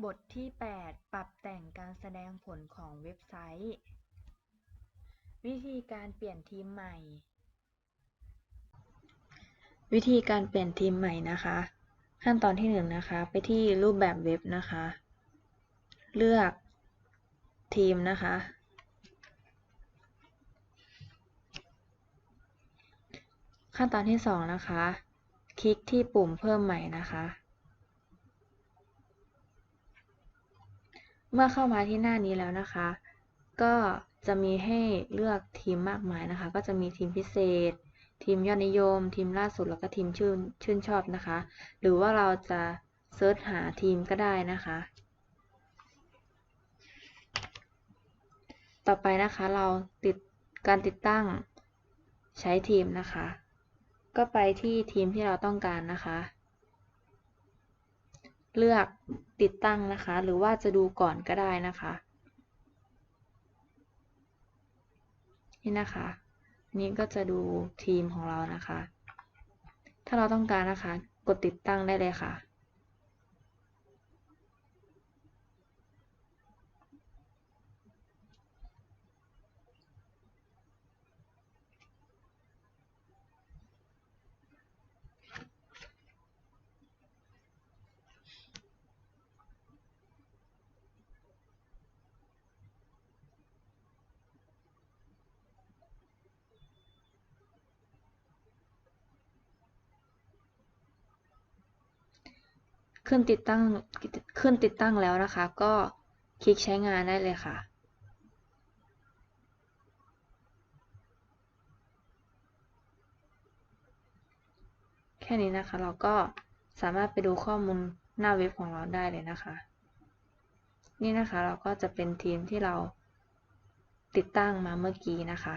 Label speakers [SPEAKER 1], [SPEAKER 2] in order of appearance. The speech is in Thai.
[SPEAKER 1] บทที่ 8 ปรับแต่งการแสดงผลของเว็บไซต์ วิธีการเปลี่ยนทีมใหม่ วิธีการเปลี่ยนทีมใหม่นะคะ ขั้นตอนที่1นะคะ ไปที่รูปแบบเว็บนะคะ เลือกทีมนะคะ ขั้นตอนที่ 2 นะคะ คลิกที่ปุ่มเพิ่มใหม่นะคะ เมื่อเข้ามาที่หน้านี้แล้วนะคะ ก็จะมีให้เลือกทีมมากมายนะคะ ก็จะมีทีมพิเศษ ทีมยอดนิยม ทีมล่าสุดแล้วก็ทีมชื่นชื่นชอบนะคะ หรือว่าเราจะเซิร์ชหาทีมก็ได้นะคะ ต่อไปนะคะเราติดการติดตั้งใช้ทีมนะคะ ก็ไปที่ทีมที่เราต้องการนะคะ เลือกติดตั้งนะคะ หรือว่าจะดูก่อนก็ได้นะคะ นี่นะคะ นี่ก็จะดูทีมของเรานะคะ ถ้าเราต้องการนะคะ กดติดตั้งได้เลยค่ะ ขึ้นติดตั้งขึ้นติดตั้งแล้วนะคะ ก็คลิกใช้งานได้เลยค่ะ แค่นี้นะคะเราก็สามารถไปดูข้อมูลหน้าเว็บของเราได้เลยนะคะ นี่นะคะเราก็จะเป็นทีมที่เราติดตั้งมาเมื่อกี้นะคะ